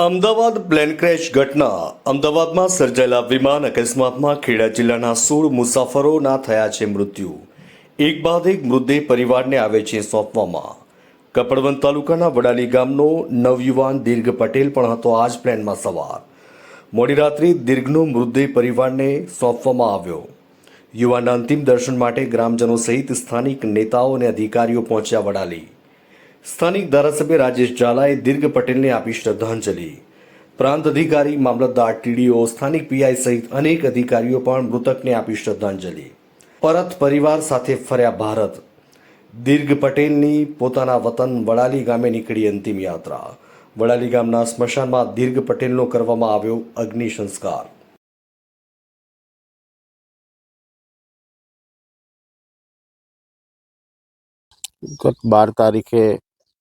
Ahmedabad plane crash ઘટના. અમદાવાદમાં સર્જાયેલા વિમાન અકસ્માતમાં ખેડા જિલ્લાના સોળ મુસાફરોના થયા છે મૃત્યુ. એક બાદ એક મૃતદેહ પરિવારને આવે છે સોંપવામાં. કપડવંત તાલુકાના વડાલી ગામનો નવયુવાન દીર્ઘ પટેલ પણ હતો આ જ પ્લેનમાં સવાર. મોડી રાત્રે દીર્ઘનો મૃતદેહ પરિવારને સોંપવામાં આવ્યો. યુવાનના અંતિમ દર્શન માટે ગ્રામજનો સહિત સ્થાનિક નેતાઓ અને અધિકારીઓ પહોંચ્યા વડાલી. સ્થાનિક ધારાસભ્ય રાજેશ ઝાલાએ દીર્ઘ પટેલને આપી શ્રદ્ધાંજલિ. પ્રાંત અધિકારી, મામલતદાર, ટીડીઓ, સ્થાનિક પીઆઈ સહિત અનેક અધિકારીઓ પણ મૃતકને આપી શ્રદ્ધાંજલિ. પરત પરિવાર સાથે ફર્યા ભારત. દીર્ઘ પટેલની પોતાના વતન વડાલી ગામે નીકળી અંતિમ યાત્રા. વડાલી ગામના સ્મશાનમાં દીર્ઘ પટેલનો કરવામાં આવ્યો અગ્નિ સંસ્કાર. બાર તારીખે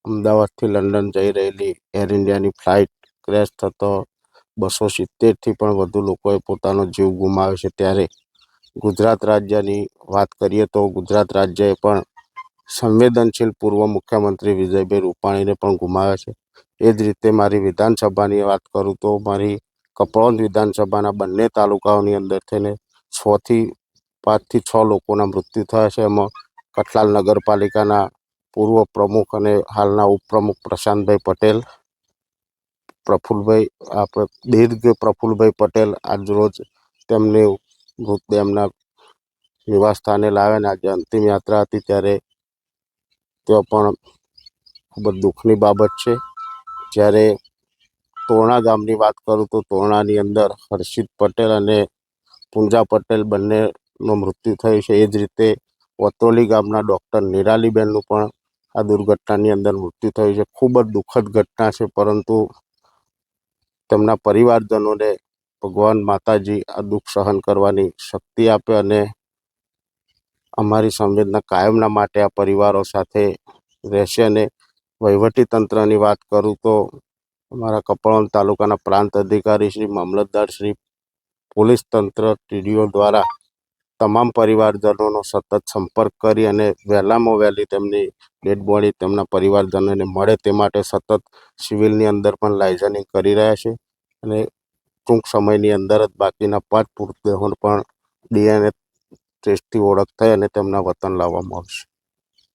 અમદાવાદથી લંડન જઈ રહેલી એર ઇન્ડિયાની ફ્લાઇટ ક્રેશ થતો બસો સિત્તેરથી પણ વધુ લોકોએ પોતાનો જીવ ગુમાવ્યો છે. ત્યારે ગુજરાત રાજ્યની વાત કરીએ તો ગુજરાત રાજ્યએ પણ સંવેદનશીલ પૂર્વ મુખ્યમંત્રી વિજયભાઈ રૂપાણીને પણ ગુમાવ્યા છે. એ જ રીતે મારી વિધાનસભાની વાત કરું તો મારી કપડવંત વિધાનસભાના બંને તાલુકાઓની અંદર થઈને છથી પાંચથી છ લોકોના મૃત્યુ થયા છે. એમાં કઠલાલ નગરપાલિકાના પૂર્વ પ્રમુખ અને હાલના ઉપપ્રમુખ પ્રશાંતભાઈ પટેલ પ્રફુલભાઈ આપણે દીર્ઘ પ્રફુલભાઈ પટેલ આજરોજ તેમને મૃતદેહ એમના નિવાસ સ્થાને લાવ્યા આજે અંતિમ યાત્રા હતી ત્યારે તેઓ પણ ખૂબ જ દુઃખની બાબત છે. જ્યારે તોરણા ગામની વાત કરું તો તોરણાની અંદર હર્ષિત પટેલ અને પુંજા પટેલ બંનેનું મૃત્યુ થયું છે. એ જ રીતે વતોલી ગામના ડૉક્ટર નિરાલીબેનનું પણ આ દુર્ઘટનાની અંદર મૃત્યુ થયું છે. ખૂબ જ દુઃખદ ઘટના છે, પરંતુ તેમના પરિવારજનોને ભગવાન માતાજી આ દુઃખ સહન કરવાની શક્તિ આપે અને અમારી સંવેદના કાયમના માટે આ પરિવારો સાથે રહેશે અને તંત્રની વાત કરું તો અમારા કપડવંત તાલુકાના પ્રાંત અધિકારી શ્રી મામલતદાર શ્રી પોલીસ તંત્ર ટીડીઓ દ્વારા તમામ પરિવારજનોનો સતત સંપર્ક કરી અને વહેલામાં વહેલી તેમની ડેડ બોડી તેમના પરિવારજનોને મળે તે માટે સતત સિવિલની અંદર પણ લાઇઝનિંગ કરી રહ્યા છે અને ટૂંક સમયની અંદર જ બાકીના પાંચ મૃતદેહોને પણ ડીએનએ ટેસ્ટથી ઓળખ થઈ અને તેમના વતન લાવવામાં આવશે.